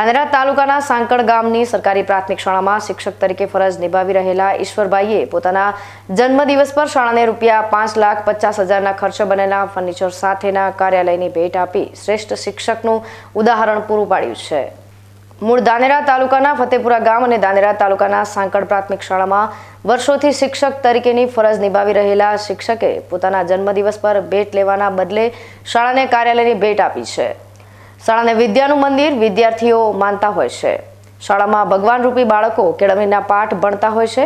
ધાનેરા તાલુકાના સાંકળ ગામની સરકારી પ્રાથમિક શાળામાં શિક્ષક તરીકે ફરજ નિભાવી રહેલા ઈશ્વરભાઈએ પોતાના જન્મદિવસ પર શાળાને રૂપિયા પાંચ લાખ પચાસ હજારના ખર્ચે બનેલા ફર્નિચર સાથેના કાર્યાલયની ભેટ આપી શ્રેષ્ઠ શિક્ષકનું ઉદાહરણ પૂરું પાડ્યું છે. મૂળ દાનેરા તાલુકાના ફતેપુરા ગામ અને દાનેરા તાલુકાના સાંકળ પ્રાથમિક શાળામાં વર્ષોથી શિક્ષક તરીકેની ફરજ નિભાવી રહેલા શિક્ષકે પોતાના જન્મદિવસ પર ભેટ લેવાના બદલે શાળાને કાર્યાલયની ભેટ આપી છે. શાળાને વિદ્યાનું મંદિર વિદ્યાર્થીઓ માનતા હોય છે. શાળામાં ભગવાન રૂપી બાળકો કેળવણીના પાઠ ભણતા હોય છે.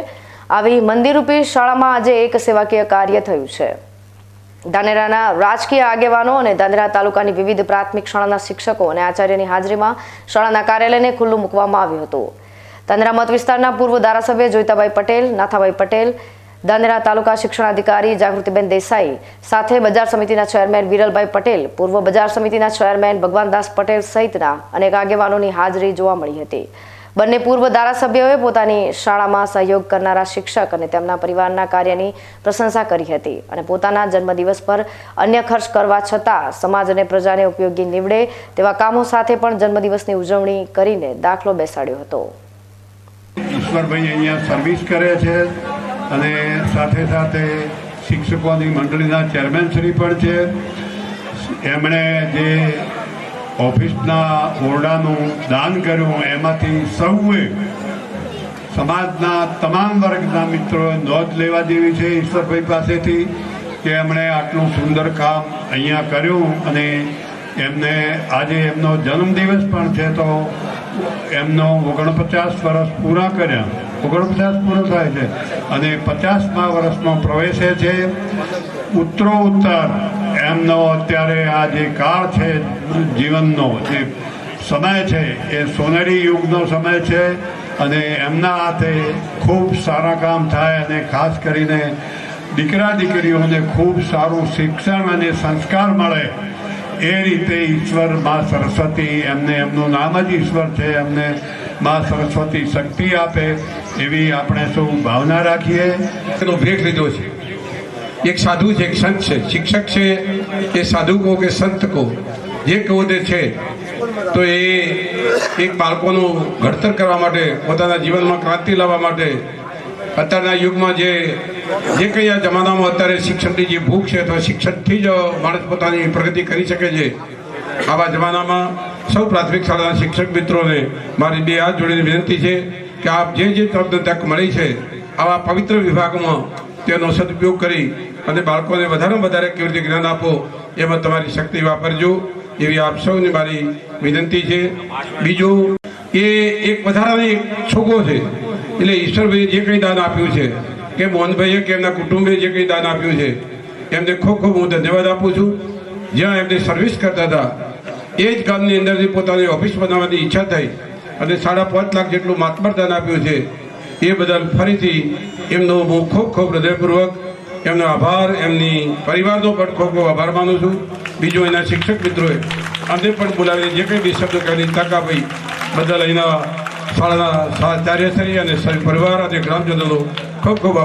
આવી મંદિરરૂપી શાળામાં આજે એક સેવાકીય કાર્ય થયું છે. ધાનેરાના રાજકીય આગેવાનો અને ધાનેરા તાલુકાની વિવિધ પ્રાથમિક શાળાના શિક્ષકો અને આચાર્યની હાજરીમાં શાળાના કાર્યાલયને ખુલ્લું મૂકવામાં આવ્યું હતું. ધાનેરા મત વિસ્તારના પૂર્વ ધારાસભ્ય જોઈતાભાઈ પટેલ નાથાભાઈ પટેલ ધાનેરા તાલુકા શિક્ષણાધિકારી જાગૃતિબેન દેસાઈ સાથે બજાર સમિતિના ચેરમેન વિરલભાઈ પટેલ, પૂર્વ બજાર સમિતિના ચેરમેન ભગવાનદાસ પટેલ સહિતના અનેક આગેવાનોની હાજરી જોવા મળી હતી. બંને પૂર્વ ધારાસભ્યોએ પોતાની શાળામાં સહયોગ કરનારા શિક્ષક અને તેમના પરિવારના કાર્યની પ્રશંસા કરી હતી અને પોતાના જન્મદિવસ પર અન્ય ખર્ચ કરવા છતાં સમાજ અને પ્રજાને ઉપયોગી નીવડે તેવા કામો સાથે પણ જન્મદિવસની ઉજવણી કરીને દાખલો બેસાડ્યો હતો. ઈશ્વરભાઈ અહીંયા સર્વિસ કરે છે. અને સાથે સાથે શિક્ષકોની મંડળીના ચેરમેન શ્રી પણ છે. એમણે જે ઓફિસના ઓરડાનું દાન કર્યું, એમાંથી સૌએ સમાજના તમામ વર્ગના મિત્રોએ નોંધ લેવા જેવી છે ઈશ્વરભાઈ પાસેથી કે એમણે આટલું સુંદર કામ અહીંયા કર્યું અને એમને આજે એમનો જન્મદિવસ પણ છે તો એમનો ઓગણપચાસ વર્ષ પૂરા કર્યા. ઓગણપચાસ પૂરો થાય છે. અને પચાસમાં વર્ષમાં પ્રવેશે છે. ઉત્તરો ઉત્તર એમનો અત્યારે આ જે કાળ છે, જીવનનો જે સમય છે, એ સોનેરી યુગનો સમય છે અને એમના હાથે ખૂબ સારા કામ થાય અને ખાસ કરીને દીકરા દીકરીઓને ખૂબ સારું શિક્ષણ અને સંસ્કાર મળે એ રીતે ઈશ્વર મા સરસ્વતી એમને એમનું નામ જ ઈશ્વર છે. એમને માં સરસ્વતી શક્તિ આપે એવી આપણે સૌ ભાવના રાખીએ? એનો ભેટ લીધો છે. એક સાધુ છે, એક સંત છે. શિક્ષક છે, એ સાધુ કહો કે સંત કહો. જે કહો તે છે. તો એ એક બાળકોનું ઘડતર કરવા માટે, પોતાના જીવનમાં ક્રાંતિ લાવવા માટે, અત્યારના યુગમાં જે જે કંઈ આ જમાનામાં અત્યારે શિક્ષણની જે ભૂખ છે, તો શિક્ષણથી જ માણસ પોતાની પ્રગતિ કરી શકે છે. આવા જમાનામાં સૌ પ્રાથમિક શાળાના શિક્ષક મિત્રોને મારી બે હાથ જોડીને વિનંતી છે કે આપ જે જે તમને તક મળી છે, આવા પવિત્ર વિભાગમાં તેનો સદુપયોગ કરી અને બાળકોને વધારેમાં વધારે કેવી રીતે જ્ઞાન આપો, એમાં તમારી શક્તિ વાપરજો. એવી આપ સૌને મારી વિનંતી છે. બીજું એ એક વધારાની છોગો છે, એટલે ઈશ્વરભાઈએ જે કંઈ દાન આપ્યું છે, કે મોહનભાઈએ કે એમના કુટુંબે જે કંઈ દાન આપ્યું છે, એમને ખૂબ ખૂબ હું ધન્યવાદ આપું છું. જ્યાં એમને સર્વિસ કરતા હતા એ જ ગામની અંદરથી પોતાની ઓફિસ બનાવવાની ઈચ્છા થઈ અને સાડા પાંચ લાખ જેટલું માતબર દાન આપ્યું છે. એ બદલ ફરીથી એમનો હું ખૂબ ખૂબ હૃદયપૂર્વક એમનો આભાર, એમની પરિવારનો પણ ખૂબ ખૂબ આભાર માનું છું. બીજું એના શિક્ષક મિત્રોએ અમને પણ બોલાવીને જે કંઈ બી શબ્દો કહેવાની તક આપી, બદલ અહીંના શાળાના ચાર્યશ્રી અને પરિવાર અને ગ્રામજનોનો ખૂબ ખૂબ